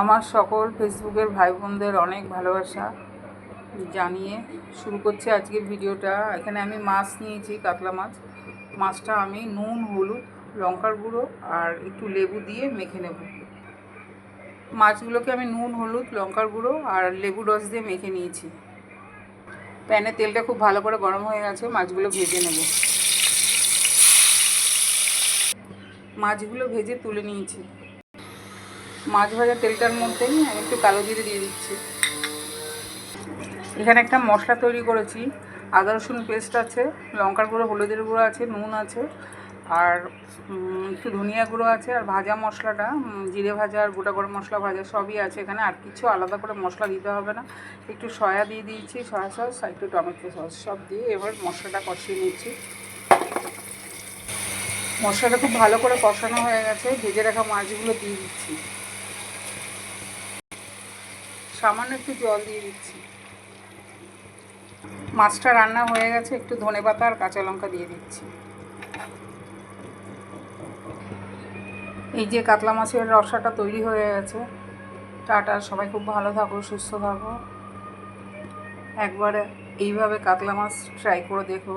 আমার সকল ফেসবুকের ভাই বোনদের অনেক ভালোবাসা জানিয়ে শুরু করছি আজকের ভিডিওটা। এখানে আমি মাছ নিয়েছি, কাতলা মাছ। মাছটা আমি নুন, হলুদ, লঙ্কার গুঁড়ো আর একটু লেবু দিয়ে মেখে নেব। মাছগুলোকে আমি নুন, হলুদ, লঙ্কার গুঁড়ো আর লেবু রস দিয়ে মেখে নিয়েছি। প্যানে তেলটা খুব ভালো করে গরম হয়ে গেছে, মাছগুলো ভেজে নেব। মাছগুলো ভেজে তুলে নিয়েছি। মাছ ভাজা তেলটার মধ্যেই আমি একটু কালো জিরে দিয়ে দিচ্ছি। এখানে একটা মশলা তৈরি করেছি। আদা রসুন পেস্ট আছে, লঙ্কার গুঁড়ো, হলুদের গুঁড়ো আছে, নুন আছে, আর একটু ধনিয়া গুঁড়ো আছে, আর ভাজা মশলাটা জিরে ভাজা আর গোটা গরম মশলা ভাজা সবই আছে এখানে। আর কিছু আলাদা করে মশলা দিতে হবে না। একটু সয়া দিয়ে দিয়েছি, সয়া সস, আর একটু টমেটো সস সব দিয়ে এবার মশলাটা কষিয়ে নিচ্ছি। মশলাটা খুব ভালো করে কষানো হয়ে গেছে। ভেজে রাখা মাছগুলো দিয়ে দিচ্ছি। সামান্য একটু জল দিয়ে দিচ্ছি। মাছটা রান্না হয়ে গেছে, একটু ধনে পাতা আর কাঁচা লঙ্কা দিয়ে দিচ্ছি। এই যে কাতলা মাছের রসাটা তৈরি হয়ে গেছে, টাটা, সবাই খুব ভালো থাকো, সুস্থ থাকো। একবারে এইভাবে কাতলা মাছ ট্রাই করে দেখো।